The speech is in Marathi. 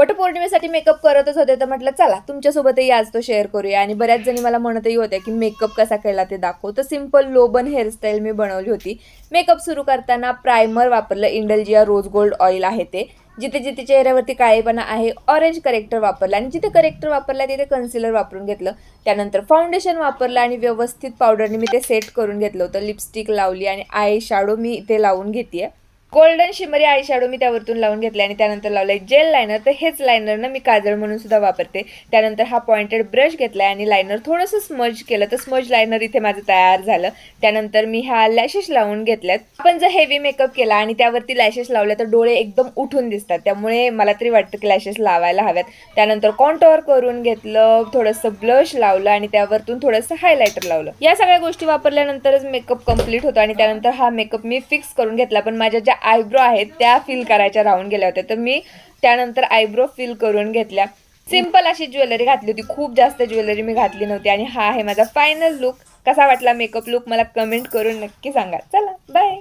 वटपौर्णिमेसाठी मेकअप करतच होते तर म्हटलं चला तुमच्यासोबतही आज तो शेअर करूया. आणि बऱ्याच जणी मला म्हणतही होत्या की मेकअप कसा केला ते दाखव. तर सिंपल लोबन हेअरस्टाईल मी बनवली होती. मेकअप सुरू करताना प्रायमर वापरलं इंडलजिया रोज गोल्ड ऑइल आहे ते. जिथे जिथे चेहऱ्यावरती काळेपणा आहे ऑरेंज करेक्टर वापरला आणि जिथे करेक्टर वापरला तिथे कन्सिलर वापरून घेतलं. त्यानंतर फाउंडेशन वापरलं आणि व्यवस्थित पावडरने मी ते सेट करून घेतलं होतं. लिपस्टिक लावली आणि आय शॅडो मी इथे लावून घेते गोल्डन शिमरी आय शॅडो मी त्यावरतून लावून घेतले आणि त्यानंतर लावले जेल लायनर तर हेच लायनरनं मी काजळ म्हणून सुद्धा वापरते. त्यानंतर हा पॉइंटेड ब्रश घेतला आणि लायनर थोडंसं स्मज केलं. तर स्मज लायनर इथे माझं तयार झालं. त्यानंतर मी ह्या लॅशेस लावून घेतल्यात. आपण जर हेवी मेकअप केला आणि त्यावरती लॅशेस लावले तर डोळे एकदम उठून दिसतात. त्यामुळे मला तरी वाटतं की लॅशेस लावायला हव्यात. त्यानंतर कॉन्टॉर करून घेतलं थोडंसं ब्लश लावलं आणि त्यावरतून थोडंसं हायलायटर लावलं. या सगळ्या गोष्टी वापरल्यानंतरच मेकअप कंप्लीट होतो आणि त्यानंतर हा मेकअप मी फिक्स करून घेतला. पण माझ्या ज्या आयब्रो आहेत त्या फिल करायच्या राहून गेल्या होत्या. तर मी त्यानंतर आयब्रो फिल करून घेतल्या. सिंपल अशी ज्वेलरी घातली होती. खूप जास्त ज्वेलरी मी घातली नव्हती आणि हा आहे माझा फायनल लुक कसा वाटला मेकअप लुक मला कमेंट करून नक्की सांगा. चला बाय